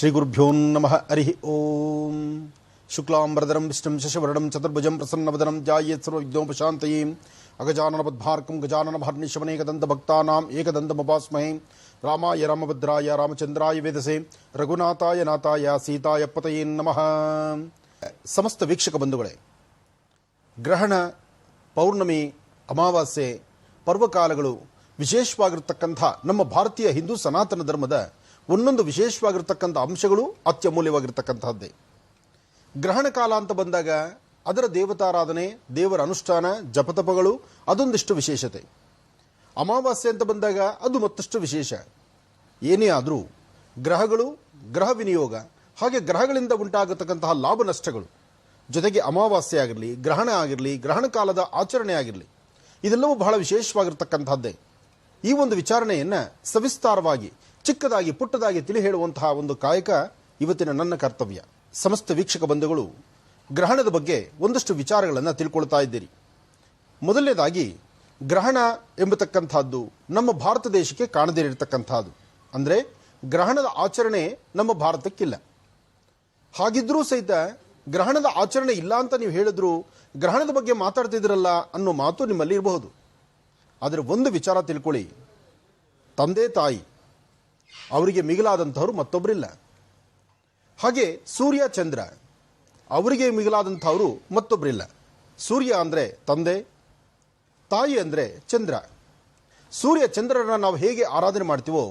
ಶ್ರೀಗುರುಭ್ಯೋ ನಮಃ ಹರಿ ಓಂ ಶುಕ್ಲಾಂಬರಧರಂ ವಿಷ್ಣು ಶಶವರ್ಣಂ ಚತುರ್ಭುಜಂ ಪ್ರಸನ್ನವದನಂ ಜಾಯೇತ್ ಸರ್ವವಿಘ್ನೋಪಶಾಂತಯೇ ಅಗಜಾನನ ಪದ್ಮಾರ್ಕಂ ಗಜಾನನ ಭರ್ನಿಶವನೇಕದಂತ ಭಕ್ತಾನಾಂ ಏಕದಂತಮಪಾಸ್ಮಹೇ ರಾಮಾಯ ರಾಮಭದ್ರಾಯ ರಾಮಚಂದ್ರಾಯ ವೇದಸೆ ರಘುನಾಥಾಯ ನಾಥಾಯ ಸೀತಾಯ ಪತಯೇ ನಮಃ ಸಮಸ್ತ ವೀಕ್ಷಕ ಬಂಧುಗಳೇ ಗ್ರಹಣ ಪೌರ್ಣಮಿ ಅಮಾವಾಸ್ಯೆ ಪರ್ವಕಾಲಗಳು ವಿಶೇಷವಾಗಿರ್ತಕ್ಕಂಥ ನಮ್ಮ ಭಾರತೀಯ ಹಿಂದೂ ಸನಾತನ ಧರ್ಮದ ಒಂದೊಂದು ವಿಶೇಷವಾಗಿರ್ತಕ್ಕಂಥ ಅಂಶಗಳು ಅತ್ಯಮೂಲ್ಯವಾಗಿರ್ತಕ್ಕಂಥದ್ದೇ. ಗ್ರಹಣ ಕಾಲ ಅಂತ ಬಂದಾಗ ಅದರ ದೇವತಾರಾಧನೆ, ದೇವರ ಅನುಷ್ಠಾನ, ಜಪತಪಗಳು, ಅದೊಂದಿಷ್ಟು ವಿಶೇಷತೆ. ಅಮಾವಾಸ್ಯೆ ಅಂತ ಬಂದಾಗ ಅದು ಮತ್ತಷ್ಟು ವಿಶೇಷ. ಏನೇ ಆದರೂ ಗ್ರಹಗಳು, ಗ್ರಹ ವಿನಿಯೋಗ, ಹಾಗೆ ಗ್ರಹಗಳಿಂದ ಉಂಟಾಗತಕ್ಕಂತಹ ಲಾಭ ನಷ್ಟಗಳು. ಜೊತೆಗೆ ಅಮಾವಾಸ್ಯೆ ಆಗಿರಲಿ, ಗ್ರಹಣ ಆಗಿರಲಿ, ಗ್ರಹಣ ಕಾಲದ ಆಚರಣೆ ಆಗಿರಲಿ, ಇದೆಲ್ಲವೂ ಬಹಳ ವಿಶೇಷವಾಗಿರ್ತಕ್ಕಂಥದ್ದೇ. ಈ ಒಂದು ವಿಚಾರಣೆಯನ್ನು ಸವಿಸ್ತಾರವಾಗಿ ಚಿಕ್ಕದಾಗಿ ಪುಟ್ಟದಾಗಿ ತಿಳಿ ಹೇಳುವಂತಹ ಒಂದು ಕಾಯಕ ಇವತ್ತಿನ ನನ್ನ ಕರ್ತವ್ಯ. ಸಮಸ್ತ ವೀಕ್ಷಕ ಬಂಧುಗಳು, ಗ್ರಹಣದ ಬಗ್ಗೆ ಒಂದಷ್ಟು ವಿಚಾರಗಳನ್ನು ತಿಳ್ಕೊಳ್ತಾ ಇದ್ದೀರಿ. ಮೊದಲನೇದಾಗಿ, ಗ್ರಹಣ ಎಂಬತಕ್ಕಂಥದ್ದು ನಮ್ಮ ಭಾರತ ದೇಶಕ್ಕೆ ಕಾಣದಿರತಕ್ಕಂಥದ್ದು. ಅಂದರೆ, ಗ್ರಹಣದ ಆಚರಣೆ ನಮ್ಮ ಭಾರತಕ್ಕಿಲ್ಲ. ಹಾಗಿದ್ರೂ ಸಹಿತ ಗ್ರಹಣದ ಆಚರಣೆ ಇಲ್ಲ ಅಂತ ನೀವು ಹೇಳಿದ್ರು ಗ್ರಹಣದ ಬಗ್ಗೆ ಮಾತಾಡ್ತಿದ್ರಲ್ಲ ಅನ್ನೋ ಮಾತು ನಿಮ್ಮಲ್ಲಿ ಇರಬಹುದು. ಆದರೆ ಒಂದು ವಿಚಾರ ತಿಳ್ಕೊಳ್ಳಿ. ತಂದೆ ತಾಯಿ ಅವರಿಗೆ ಮಿಗಿಲಾದಂಥವ್ರು ಮತ್ತೊಬ್ಬರಿಲ್ಲ ಹಾಗೆ ಸೂರ್ಯ ಚಂದ್ರ, ಅವರಿಗೆ ಮಿಗಿಲಾದಂಥವ್ರು ಮತ್ತೊಬ್ಬರಿಲ್ಲ ಸೂರ್ಯ ಅಂದರೆ ತಂದೆ, ತಾಯಿ ಅಂದರೆ ಚಂದ್ರ. ಸೂರ್ಯ ಚಂದ್ರರನ್ನು ನಾವು ಹೇಗೆ ಆರಾಧನೆ ಮಾಡ್ತೀವೋ,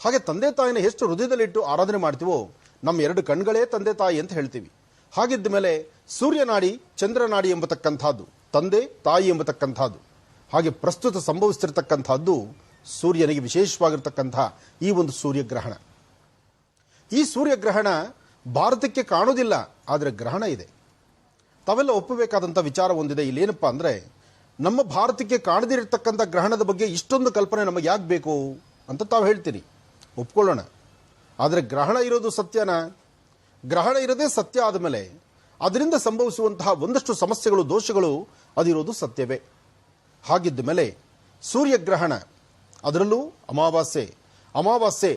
ಹಾಗೆ ತಂದೆ ತಾಯಿನ ಎಷ್ಟು ಹೃದಯದಲ್ಲಿಟ್ಟು ಆರಾಧನೆ ಮಾಡ್ತೀವೋ, ನಮ್ಮ ಎರಡು ಕಣ್ಗಳೇ ತಂದೆ ತಾಯಿ ಅಂತ ಹೇಳ್ತೀವಿ. ಹಾಗಿದ್ದ ಮೇಲೆ ಸೂರ್ಯನಾಡಿ ಚಂದ್ರನಾಡಿ ಎಂಬತಕ್ಕಂಥದ್ದು, ತಂದೆ, ತಾಯಿ ಎಂಬತಕ್ಕಂಥದ್ದು, ಹಾಗೆ ಪ್ರಸ್ತುತ ಸಂಭವಿಸ್ತಿರ್ತಕ್ಕಂಥದ್ದು ಸೂರ್ಯನಿಗೆ ವಿಶೇಷವಾಗಿರ್ತಕ್ಕಂಥ ಈ ಒಂದು ಸೂರ್ಯಗ್ರಹಣ. ಈ ಸೂರ್ಯಗ್ರಹಣ ಭಾರತಕ್ಕೆ ಕಾಣೋದಿಲ್ಲ ಆದರೆ ಗ್ರಹಣ ಇದೆ. ತಾವೆಲ್ಲ ಒಪ್ಪಬೇಕಾದಂಥ ವಿಚಾರ ಒಂದಿದೆ. ಇಲ್ಲೇನಪ್ಪ ಅಂದರೆ, ನಮ್ಮ ಭಾರತಕ್ಕೆ ಕಾಣದಿರತಕ್ಕಂಥ ಗ್ರಹಣದ ಬಗ್ಗೆ ಇಷ್ಟೊಂದು ಕಲ್ಪನೆ ನಮಗೆ ಯಾಕೆ ಬೇಕು ಅಂತ ತಾವು ಹೇಳ್ತೀರಿ. ಒಪ್ಕೊಳ್ಳೋಣ. ಆದರೆ ಗ್ರಹಣ ಇರೋದು ಸತ್ಯನ? ಗ್ರಹಣ ಇರೋದೇ ಸತ್ಯ ಆದಮೇಲೆ ಅದರಿಂದ ಸಂಭವಿಸುವಂತಹ ಒಂದಷ್ಟು ಸಮಸ್ಯೆಗಳು, ದೋಷಗಳು ಅದಿರೋದು ಸತ್ಯವೇ. ಹಾಗಿದ್ದ ಮೇಲೆ ಸೂರ್ಯಗ್ರಹಣ ಅದರಲ್ಲೂ ಅಮಾವಾಸ್ಯೆ. ಅಮಾವಾಸ್ಯೆ,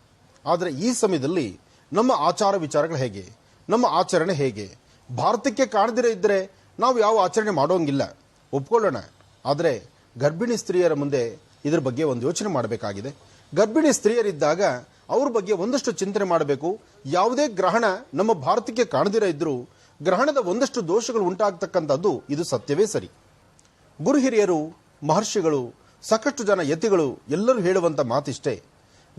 ಆದರೆ ಈ ಸಮಯದಲ್ಲಿ ನಮ್ಮ ಆಚಾರ ವಿಚಾರಗಳು ಹೇಗೆ? ನಮ್ಮ ಆಚರಣೆ ಹೇಗೆ? ಭಾರತಕ್ಕೆ ಕಾಣದಿರೋ ಇದ್ದರೆ ನಾವು ಯಾವ ಆಚರಣೆ ಮಾಡೋಂಗಿಲ್ಲ. ಒಪ್ಕೊಳ್ಳೋಣ. ಆದರೆ ಗರ್ಭಿಣಿ ಸ್ತ್ರೀಯರ ಮುಂದೆ ಇದರ ಬಗ್ಗೆ ಒಂದು ಯೋಚನೆ ಮಾಡಬೇಕಾಗಿದೆ. ಗರ್ಭಿಣಿ ಸ್ತ್ರೀಯರಿದ್ದಾಗ ಅವ್ರ ಬಗ್ಗೆ ಒಂದಷ್ಟು ಚಿಂತನೆ ಮಾಡಬೇಕು. ಯಾವುದೇ ಗ್ರಹಣ ನಮ್ಮ ಭಾರತಕ್ಕೆ ಕಾಣದಿರ ಇದ್ದರೂ ಗ್ರಹಣದ ಒಂದಷ್ಟು ದೋಷಗಳು ಉಂಟಾಗ್ತಕ್ಕಂಥದ್ದು ಇದು ಸತ್ಯವೇ ಸರಿ. ಗುರು ಹಿರಿಯರು, ಮಹರ್ಷಿಗಳು ಸಾಕಷ್ಟು ಜನ ಯತಿಗಳು ಎಲ್ಲರೂ ಹೇಳುವಂಥ ಮಾತಿಷ್ಟೇ.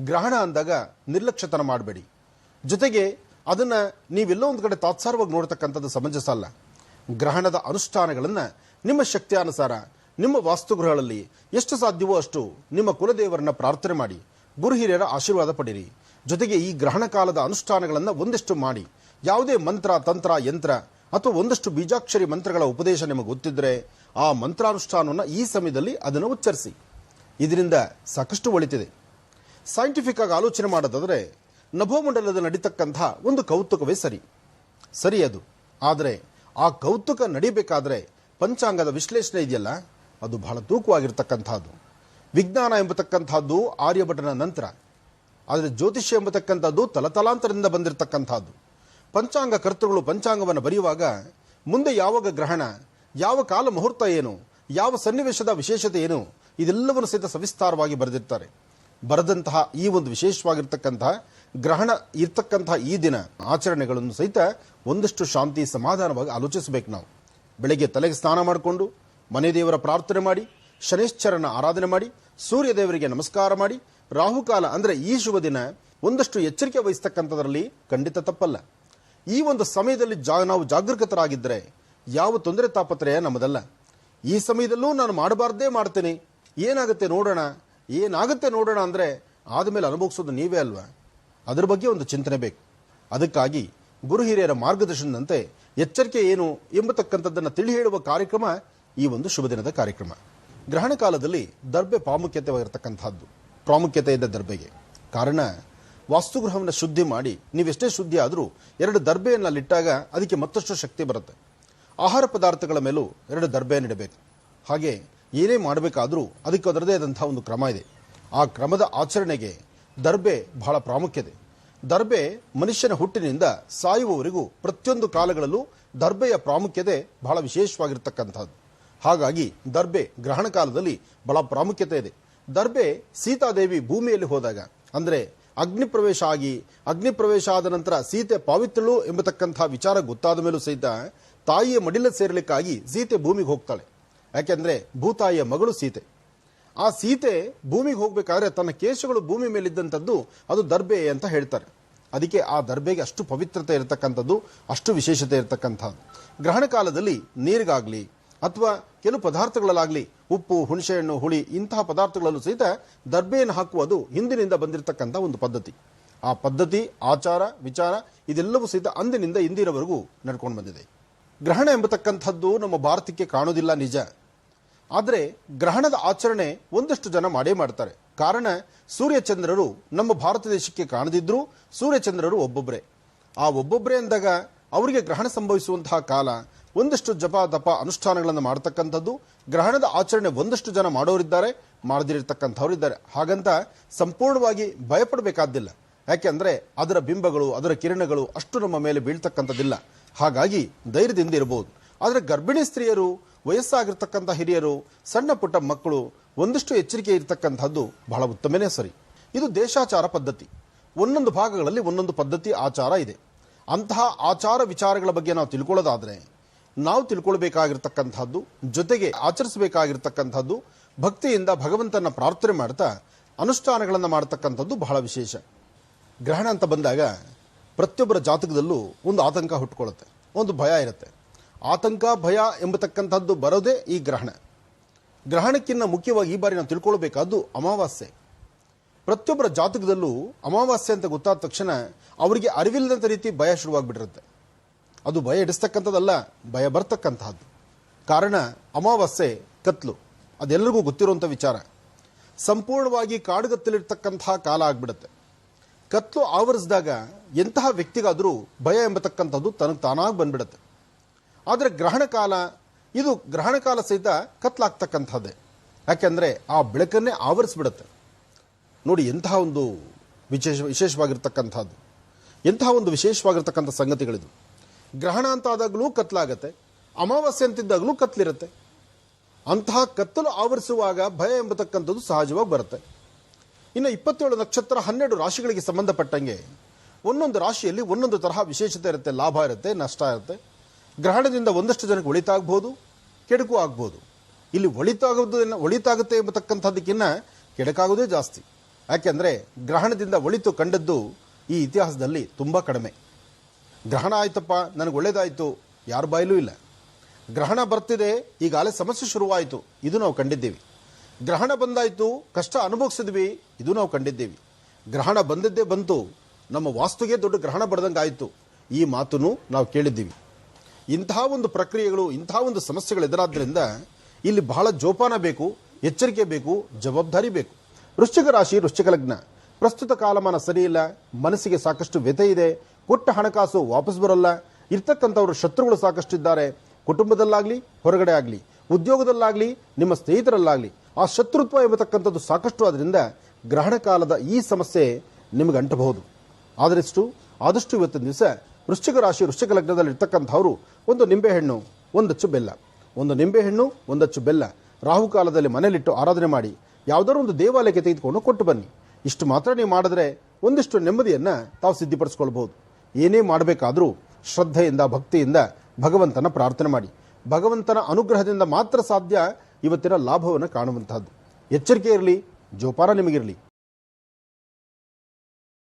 ಗ್ರಹಣ ಅಂದಾಗ ನಿರ್ಲಕ್ಷ್ಯತನ ಮಾಡಬೇಡಿ. ಜೊತೆಗೆ ಅದನ್ನು ನೀವೆಲ್ಲೋ ಒಂದು ಕಡೆ ತಾತ್ಸಾರವಾಗಿ ನೋಡ್ತಕ್ಕಂಥದ್ದು ಸಮಂಜಸ ಅಲ್ಲ. ಗ್ರಹಣದ ಅನುಷ್ಠಾನಗಳನ್ನು ನಿಮ್ಮ ಶಕ್ತಿಯಾನುಸಾರ, ನಿಮ್ಮ ವಾಸ್ತುಗೃಹಗಳಲ್ಲಿ ಎಷ್ಟು ಸಾಧ್ಯವೋ ಅಷ್ಟು ನಿಮ್ಮ ಕುಲದೇವರನ್ನ ಪ್ರಾರ್ಥನೆ ಮಾಡಿ ಗುರು ಹಿರಿಯರ ಆಶೀರ್ವಾದ ಪಡಿರಿ. ಜೊತೆಗೆ ಈ ಗ್ರಹಣ ಕಾಲದ ಅನುಷ್ಠಾನಗಳನ್ನು ಒಂದಷ್ಟು ಮಾಡಿ. ಯಾವುದೇ ಮಂತ್ರ, ತಂತ್ರ, ಯಂತ್ರ ಅಥವಾ ಒಂದಷ್ಟು ಬೀಜಾಕ್ಷರಿ ಮಂತ್ರಗಳ ಉಪದೇಶ ನಿಮಗೆ ಗೊತ್ತಿದ್ರೆ ಆ ಮಂತ್ರಾನುಷ್ಠಾನವನ್ನು ಈ ಸಮಯದಲ್ಲಿ ಅದನ್ನು ಉಚ್ಚರಿಸಿ. ಇದರಿಂದ ಸಾಕಷ್ಟು ಒಳಿತಿದೆ. ಸೈಂಟಿಫಿಕ್ ಆಗಿ ಆಲೋಚನೆ ಮಾಡೋದಾದರೆ ನಭೋಮಂಡಲದಲ್ಲಿ ನಡೀತಕ್ಕಂಥ ಒಂದು ಕೌತುಕವೇ ಸರಿ. ಸರಿ ಅದು. ಆದರೆ ಆ ಕೌತುಕ ನಡಿಬೇಕಾದ್ರೆ ಪಂಚಾಂಗದ ವಿಶ್ಲೇಷಣೆ ಇದೆಯಲ್ಲ? ಅದು ಬಹಳ ತೂಕವಾಗಿರ್ತಕ್ಕಂಥದ್ದು. ವಿಜ್ಞಾನ ಎಂಬತಕ್ಕಂಥದ್ದು ಆರ್ಯಭಟನ ನಂತರ. ಆದರೆ ಜ್ಯೋತಿಷ್ಯ ಎಂಬತಕ್ಕಂಥದ್ದು ತಲತಲಾಂತರದಿಂದ ಬಂದಿರತಕ್ಕಂಥದ್ದು. ಪಂಚಾಂಗ ಕರ್ತೃಗಳು ಪಂಚಾಂಗವನ್ನು ಬರೆಯುವಾಗ ಮುಂದೆ ಯಾವಾಗ ಗ್ರಹಣ? ಯಾವ ಕಾಲ ಮುಹೂರ್ತ ಏನು? ಯಾವ ಸನ್ನಿವೇಶದ ವಿಶೇಷತೆ ಏನು? ಇದೆಲ್ಲವನ್ನು ಸಹಿತ ಸವಿಸ್ತಾರವಾಗಿ ಬರೆದಿರ್ತಾರೆ. ಬರೆದಂತಹ ಈ ಒಂದು ವಿಶೇಷವಾಗಿರ್ತಕ್ಕಂತಹ ಗ್ರಹಣ ಇರ್ತಕ್ಕಂತಹ ಈ ದಿನ ಆಚರಣೆಗಳನ್ನು ಸಹಿತ ಒಂದಷ್ಟು ಶಾಂತಿ ಸಮಾಧಾನವಾಗಿ ಆಲೋಚಿಸಬೇಕು ನಾವು. ಬೆಳಗ್ಗೆ ತಲೆಗೆ ಸ್ನಾನ ಮಾಡಿಕೊಂಡು ಮನೆ ದೇವರ ಪ್ರಾರ್ಥನೆ ಮಾಡಿ ಶನೇಶ್ಚರನ ಆರಾಧನೆ ಮಾಡಿ, ಸೂರ್ಯ ದೇವರಿಗೆ ನಮಸ್ಕಾರ ಮಾಡಿ, ರಾಹುಕಾಲ ಅಂದರೆ ಈ ಶುಭ ದಿನ ಒಂದಷ್ಟು ಎಚ್ಚರಿಕೆ ವಹಿಸ್ತಕ್ಕಂಥದ್ರಲ್ಲಿ ಖಂಡಿತ ತಪ್ಪಲ್ಲ. ಈ ಒಂದು ಸಮಯದಲ್ಲಿ ಜಾ ನಾವು ಜಾಗರೂಕತರಾಗಿದ್ದರೆ ಯಾವ ತೊಂದರೆ ತಾಪತ್ರಯ ನಮ್ಮದಲ್ಲ. ಈ ಸಮಯದಲ್ಲೂ ನಾನು ಮಾಡಬಾರ್ದೇ ಮಾಡ್ತೀನಿ. ಏನಾಗುತ್ತೆ ನೋಡೋಣ. ಏನಾಗುತ್ತೆ ನೋಡೋಣ ಅಂದರೆ ಆದಮೇಲೆ ಅನುಭವಿಸೋದು ನೀವೇ ಅಲ್ವಾ? ಅದ್ರ ಬಗ್ಗೆ ಒಂದು ಚಿಂತನೆ ಬೇಕು. ಅದಕ್ಕಾಗಿ ಗುರು ಹಿರಿಯರ ಮಾರ್ಗದರ್ಶನದಂತೆ ಎಚ್ಚರಿಕೆ ಏನು ಎಂಬತಕ್ಕಂಥದ್ದನ್ನು ತಿಳಿ ಹೇಳುವ ಕಾರ್ಯಕ್ರಮ ಈ ಒಂದು ಶುಭ ದಿನದ ಕಾರ್ಯಕ್ರಮ. ಗ್ರಹಣ ಕಾಲದಲ್ಲಿ ದರ್ಬೆ ಪ್ರಾಮುಖ್ಯತೆವಾಗಿರ್ತಕ್ಕಂಥದ್ದು ಪ್ರಾಮುಖ್ಯತೆ ಇದ್ದ ದರ್ಬೆಗೆ ಕಾರಣ, ವಾಸ್ತುಗೃಹವನ್ನು ಶುದ್ಧಿ ಮಾಡಿ, ನೀವೆಷ್ಟೇ ಶುದ್ಧಿ ಆದರೂ ಎರಡು ದರ್ಬೆಯನ್ನು ಅಲ್ಲಿಟ್ಟಾಗ ಅದಕ್ಕೆ ಮತ್ತಷ್ಟು ಶಕ್ತಿ ಬರುತ್ತೆ. ಆಹಾರ ಪದಾರ್ಥಗಳ ಮೇಲೂ ಎರಡು ದರ್ಬೆಯನ್ನು ಇಡಬೇಕು ಹಾಗೆ ಏನೇ ಮಾಡಬೇಕಾದರೂ ಅದಕ್ಕೆ ಅದರದೇ ಆದಂಥ ಒಂದು ಕ್ರಮ ಇದೆ. ಆ ಕ್ರಮದ ಆಚರಣೆಗೆ ದರ್ಬೆ ಬಹಳ ಪ್ರಾಮುಖ್ಯತೆ. ದರ್ಬೆ ಮನುಷ್ಯನ ಹುಟ್ಟಿನಿಂದ ಸಾಯುವವರೆಗೂ ಪ್ರತಿಯೊಂದು ಕಾಲಗಳಲ್ಲೂ ದರ್ಬೆಯ ಪ್ರಾಮುಖ್ಯತೆ ಬಹಳ ವಿಶೇಷವಾಗಿರ್ತಕ್ಕಂಥದ್ದು. ಹಾಗಾಗಿ ದರ್ಬೆ ಗ್ರಹಣ ಕಾಲದಲ್ಲಿ ಬಹಳ ಪ್ರಾಮುಖ್ಯತೆ ಇದೆ. ದರ್ಬೆ ಸೀತಾದೇವಿ ಭೂಮಿಯಲ್ಲಿ ಹೋದಾಗ, ಅಂದರೆ ಅಗ್ನಿ ಪ್ರವೇಶ ಆಗಿ, ಅಗ್ನಿ ಪ್ರವೇಶ ಆದ ನಂತರ ಸೀತೆ ಪಾವಿತ್ರಳು ಎಂಬತಕ್ಕಂಥ ವಿಚಾರ ಗೊತ್ತಾದ ಮೇಲೂ ಸಹಿತ ತಾಯಿಯ ಮಡಿಲ ಸೇರಲಿಕ್ಕಾಗಿ ಸೀತೆ ಭೂಮಿಗೆ ಹೋಗ್ತಾಳೆ. ಯಾಕೆಂದರೆ ಭೂತಾಯಿಯ ಮಗಳು ಸೀತೆ. ಆ ಸೀತೆ ಭೂಮಿಗೆ ಹೋಗಬೇಕಾದ್ರೆ ತನ್ನ ಕೇಶಗಳು ಭೂಮಿ ಮೇಲಿದ್ದಂಥದ್ದು ಅದು ದರ್ಬೆ ಅಂತ ಹೇಳ್ತಾರೆ. ಅದಕ್ಕೆ ಆ ದರ್ಬೆಗೆ ಅಷ್ಟು ಪವಿತ್ರತೆ ಇರತಕ್ಕಂಥದ್ದು, ಅಷ್ಟು ವಿಶೇಷತೆ ಇರತಕ್ಕಂಥದ್ದು. ಗ್ರಹಣ ಕಾಲದಲ್ಲಿ ನೀರಿಗಾಗಲಿ ಅಥವಾ ಕೆಲವು ಪದಾರ್ಥಗಳಲ್ಲಾಗಲಿ, ಉಪ್ಪು, ಹುಣಸೆಹಣ್ಣು, ಹುಳಿ ಇಂತಹ ಪದಾರ್ಥಗಳಲ್ಲೂ ಸಹಿತ ದರ್ಬೆಯನ್ನು ಹಾಕುವುದು ಹಿಂದಿನಿಂದ ಬಂದಿರತಕ್ಕಂಥ ಒಂದು ಪದ್ಧತಿ. ಆ ಪದ್ಧತಿ, ಆಚಾರ, ವಿಚಾರ, ಇದೆಲ್ಲವೂ ಸಹಿತ ಅಂದಿನಿಂದ ಇಂದಿನವರೆಗೂ ನಡ್ಕೊಂಡು ಬಂದಿದೆ. ಗ್ರಹಣ ಎಂಬತಕ್ಕಂಥದ್ದು ನಮ್ಮ ಭಾರತಕ್ಕೆ ಕಾಣೋದಿಲ್ಲ ನಿಜ. ಆದರೆ ಗ್ರಹಣದ ಆಚರಣೆ ಒಂದಷ್ಟು ಜನ ಮಾಡೇ ಮಾಡ್ತಾರೆ. ಕಾರಣ ಸೂರ್ಯಚಂದ್ರರು ನಮ್ಮ ಭಾರತ ದೇಶಕ್ಕೆ ಕಾಣದಿದ್ರು, ಸೂರ್ಯಚಂದ್ರರು ಒಬ್ಬೊಬ್ಬರೇ ಆ ಒಬ್ಬೊಬ್ಬರೇ ಅಂದಾಗ ಅವರಿಗೆ ಗ್ರಹಣ ಸಂಭವಿಸುವಂತಹ ಕಾಲ ಒಂದಷ್ಟು ಜಪ ದಪ ಅನುಷ್ಠಾನಗಳನ್ನು ಮಾಡ್ತಕ್ಕಂಥದ್ದು, ಗ್ರಹಣದ ಆಚರಣೆ ಒಂದಷ್ಟು ಜನ ಮಾಡೋರಿದ್ದಾರೆ, ಮಾಡದಿರತಕ್ಕಂಥವ್ರಿದ್ದಾರೆ. ಹಾಗಂತ ಸಂಪೂರ್ಣವಾಗಿ ಭಯಪಡಬೇಕಾದ್ದಿಲ್ಲ. ಯಾಕೆಂದರೆ ಅದರ ಬಿಂಬಗಳು, ಅದರ ಕಿರಣಗಳು ಅಷ್ಟು ನಮ್ಮ ಮೇಲೆ ಬೀಳ್ತಕ್ಕಂಥದ್ದಿಲ್ಲ. ಹಾಗಾಗಿ ಧೈರ್ಯದಿಂದ ಇರಬಹುದು ಆದರೆ ಗರ್ಭಿಣಿ ಸ್ತ್ರೀಯರು, ವಯಸ್ಸಾಗಿರ್ತಕ್ಕಂಥ ಹಿರಿಯರು, ಸಣ್ಣ ಪುಟ್ಟ ಮಕ್ಕಳು ಒಂದಿಷ್ಟು ಎಚ್ಚರಿಕೆ ಇರತಕ್ಕಂಥದ್ದು ಬಹಳ ಉತ್ತಮನೇ ಸರಿ. ಇದು ದೇಶಾಚಾರ ಪದ್ಧತಿ. ಒಂದೊಂದು ಭಾಗಗಳಲ್ಲಿ ಒಂದೊಂದು ಪದ್ಧತಿ, ಆಚಾರ ಇದೆ. ಅಂತಹ ಆಚಾರ ವಿಚಾರಗಳ ಬಗ್ಗೆ ನಾವು ತಿಳ್ಕೊಳ್ಳೋದಾದರೆ, ನಾವು ತಿಳ್ಕೊಳ್ಬೇಕಾಗಿರ್ತಕ್ಕಂಥದ್ದು, ಜೊತೆಗೆ ಆಚರಿಸಬೇಕಾಗಿರ್ತಕ್ಕಂಥದ್ದು, ಭಕ್ತಿಯಿಂದ ಭಗವಂತನ ಪ್ರಾರ್ಥನೆ ಮಾಡ್ತಾ ಅನುಷ್ಠಾನಗಳನ್ನು ಮಾಡತಕ್ಕಂಥದ್ದು ಬಹಳ ವಿಶೇಷ. ಗ್ರಹಣ ಅಂತ ಬಂದಾಗ ಪ್ರತಿಯೊಬ್ಬರ ಜಾತಕದಲ್ಲೂ ಒಂದು ಆತಂಕ ಹುಟ್ಟುಕೊಳ್ಳುತ್ತೆ ಒಂದು ಭಯ ಇರುತ್ತೆ. ಆತಂಕ, ಭಯ ಎಂಬತಕ್ಕಂಥದ್ದು ಬರೋದೇ ಈ ಗ್ರಹಣ. ಗ್ರಹಣಕ್ಕಿಂತ ಮುಖ್ಯವಾಗಿ ಈ ಬಾರಿ ನಾವು ತಿಳ್ಕೊಳ್ಬೇಕಾದ್ದು ಅಮಾವಾಸ್ಯೆ. ಪ್ರತಿಯೊಬ್ಬರ ಜಾತಕದಲ್ಲೂ ಅಮಾವಾಸ್ಯೆ ಅಂತ ಗೊತ್ತಾದ ತಕ್ಷಣ ಅವರಿಗೆ ಅರಿವಿಲ್ಲದಂಥ ರೀತಿ ಭಯ ಶುರುವಾಗಿಬಿಟ್ಟಿರುತ್ತೆ. ಅದು ಭಯ ಇಡಿಸ್ತಕ್ಕಂಥದ್ದಲ್ಲ ಭಯ ಬರ್ತಕ್ಕಂತಹದ್ದು ಕಾರಣ ಅಮಾವಾಸ್ಯೆ ಕತ್ಲು. ಅದೆಲ್ಲರಿಗೂ ಗೊತ್ತಿರುವಂಥ ವಿಚಾರ. ಸಂಪೂರ್ಣವಾಗಿ ಕಾಡುಗತ್ತಲಿರ್ತಕ್ಕಂತಹ ಕಾಲ ಆಗ್ಬಿಡುತ್ತೆ. ಕತ್ಲು ಆವರಿಸಿದಾಗ ಎಂತಹ ವ್ಯಕ್ತಿಗಾದರೂ ಭಯ ಎಂಬತಕ್ಕಂಥದ್ದು ತನಗೆ ತಾನಾಗಿ ಬಂದ್ಬಿಡುತ್ತೆ. ಆದರೆ ಗ್ರಹಣ ಕಾಲ, ಇದು ಗ್ರಹಣ ಕಾಲ ಸಹಿತ ಕತ್ಲಾಗ್ತಕ್ಕಂಥದ್ದೇ. ಯಾಕೆಂದರೆ ಆ ಬೆಳಕನ್ನೇ ಆವರಿಸ್ಬಿಡುತ್ತೆ. ನೋಡಿ, ಎಂತಹ ಒಂದು ವಿಶೇಷ, ವಿಶೇಷವಾಗಿರ್ತಕ್ಕಂಥದ್ದು. ಎಂತಹ ಒಂದು ವಿಶೇಷವಾಗಿರ್ತಕ್ಕಂಥ ಸಂಗತಿಗಳಿದು. ಗ್ರಹಣ ಅಂತ ಆದಾಗಲೂ ಕತ್ಲಾಗತ್ತೆ. ಅಮಾವಾಸ್ಯೆ ಅಂತಿದ್ದಾಗಲೂ ಕತ್ಲಿರುತ್ತೆ. ಅಂತಹ ಕತ್ತಲು ಆವರಿಸುವಾಗ ಭಯ ಎಂಬತಕ್ಕಂಥದ್ದು ಸಹಜವಾಗಿ ಬರುತ್ತೆ. ಇನ್ನು ಇಪ್ಪತ್ತೇಳು ನಕ್ಷತ್ರ ಹನ್ನೆರಡು ರಾಶಿಗಳಿಗೆ ಸಂಬಂಧಪಟ್ಟಂಗೆ ಒಂದೊಂದು ರಾಶಿಯಲ್ಲಿ ಒಂದೊಂದು ತರಹ ವಿಶೇಷತೆ ಇರುತ್ತೆ, ಲಾಭ ಇರುತ್ತೆ, ನಷ್ಟ ಇರುತ್ತೆ. ಗ್ರಹಣದಿಂದ ಒಂದಷ್ಟು ಜನಕ್ಕೆ ಒಳಿತಾಗ್ಬೋದು, ಕೆಡಕು ಆಗ್ಬೋದು. ಇಲ್ಲಿ ಒಳಿತಾಗೋದು ಒಳಿತಾಗುತ್ತೆ ಎಂಬತಕ್ಕಂಥದ್ದಕ್ಕಿಂತ ಕೆಡಕಾಗೋದೇ ಜಾಸ್ತಿ. ಯಾಕೆಂದರೆ ಗ್ರಹಣದಿಂದ ಒಳಿತು ಕಂಡದ್ದು ಈ ಇತಿಹಾಸದಲ್ಲಿ ತುಂಬ ಕಡಿಮೆ. ಗ್ರಹಣ ಆಯ್ತಪ್ಪ, ನನಗೆ ಒಳ್ಳೇದಾಯಿತು, ಯಾರ ಬಾಯಲೂ ಇಲ್ಲ. ಗ್ರಹಣ ಬರ್ತಿದೆ, ಈಗಾಗಲೇ ಸಮಸ್ಯೆ ಶುರುವಾಯಿತು, ಇದು ನಾವು ಕಂಡಿದ್ದೀವಿ. ಗ್ರಹಣ ಬಂದಾಯಿತು, ಕಷ್ಟ ಅನುಭವಿಸಿದ್ವಿ, ಇದು ನಾವು ಕಂಡಿದ್ದೇವೆ. ಗ್ರಹಣ ಬಂದದ್ದೇ ಬಂತು, ನಮ್ಮ ವಾಸ್ತುಗೆ ದೊಡ್ಡ ಗ್ರಹಣ ಬಡ್ದಂಗೆ ಆಯಿತು ಈ ಮಾತನ್ನು ನಾವು ಕೇಳಿದ್ದೀವಿ. ಇಂತಹ ಒಂದು ಪ್ರಕ್ರಿಯೆಗಳು, ಇಂತಹ ಒಂದು ಸಮಸ್ಯೆಗಳು ಎದುರಾದ್ರಿಂದ ಇಲ್ಲಿ ಬಹಳ ಜೋಪಾನ ಬೇಕು, ಎಚ್ಚರಿಕೆ ಬೇಕು, ಜವಾಬ್ದಾರಿ ಬೇಕು. ವೃಶ್ಚಿಕ ರಾಶಿ, ವೃಶ್ಚಿಕ ಲಗ್ನ. ಪ್ರಸ್ತುತ ಕಾಲಮಾನ ಸರಿಯಿಲ್ಲ ಮನಸ್ಸಿಗೆ ಸಾಕಷ್ಟು ವ್ಯಥೆ ಇದೆ, ಕೊಟ್ಟ ಹಣಕಾಸು ವಾಪಸ್ ಬರಲ್ಲ, ಇರ್ತಕ್ಕಂಥವ್ರು ಶತ್ರುಗಳು ಸಾಕಷ್ಟು ಇದ್ದಾರೆ ಕುಟುಂಬದಲ್ಲಾಗಲಿ, ಹೊರಗಡೆ ಆಗಲಿ, ಉದ್ಯೋಗದಲ್ಲಾಗಲಿ, ನಿಮ್ಮ ಸ್ನೇಹಿತರಲ್ಲಾಗ್ಲಿ ಆ ಶತ್ರುತ್ವ ಎಂಬತಕ್ಕಂಥದ್ದು ಸಾಕಷ್ಟು ಆದ್ದರಿಂದ ಗ್ರಹಣ ಕಾಲದ ಈ ಸಮಸ್ಯೆ ನಿಮಗೆ ಅಂಟಬಹುದು. ಆದರಿಷ್ಟು, ಆದಷ್ಟು ಇವತ್ತಿನ ದಿವಸ ವೃಶ್ಚಿಕ ರಾಶಿ, ವೃಶ್ಚಿಕ ಲಗ್ನದಲ್ಲಿ ಇರ್ತಕ್ಕಂಥವ್ರು ಒಂದು ನಿಂಬೆಹಣ್ಣು ಒಂದಚ್ಚು ಬೆಲ್ಲ. ಒಂದು ನಿಂಬೆಹಣ್ಣು ಒಂದಚ್ಚು ಬೆಲ್ಲ. ರಾಹುಕಾಲದಲ್ಲಿ ಮನೆಯಲ್ಲಿಟ್ಟು ಆರಾಧನೆ ಮಾಡಿ, ಯಾವುದಾದ್ರು ಒಂದು ದೇವಾಲಯಕ್ಕೆ ತೆಗೆದುಕೊಂಡು ಕೊಟ್ಟು ಬನ್ನಿ. ಇಷ್ಟು ಮಾತ್ರ ನೀವು ಮಾಡಿದ್ರೆ ಒಂದಿಷ್ಟು ನೆಮ್ಮದಿಯನ್ನು ತಾವು ಸಿದ್ಧಿಪಡಿಸ್ಕೊಳ್ಬಹುದು. ಏನೇ ಮಾಡಬೇಕಾದರೂ ಶ್ರದ್ಧೆಯಿಂದ, ಭಕ್ತಿಯಿಂದ ಭಗವಂತನ ಪ್ರಾರ್ಥನೆ ಮಾಡಿ. ಭಗವಂತನ ಅನುಗ್ರಹದಿಂದ ಮಾತ್ರ ಸಾಧ್ಯ ಇವತ್ತಿನ ಲಾಭವನ್ನು ಕಾಣುವಂತಹದ್ದು. ಎಚ್ಚರಿಕೆ ಇರಲಿ ಜೋಪಾನ ನಿಮಗಿರಲಿ.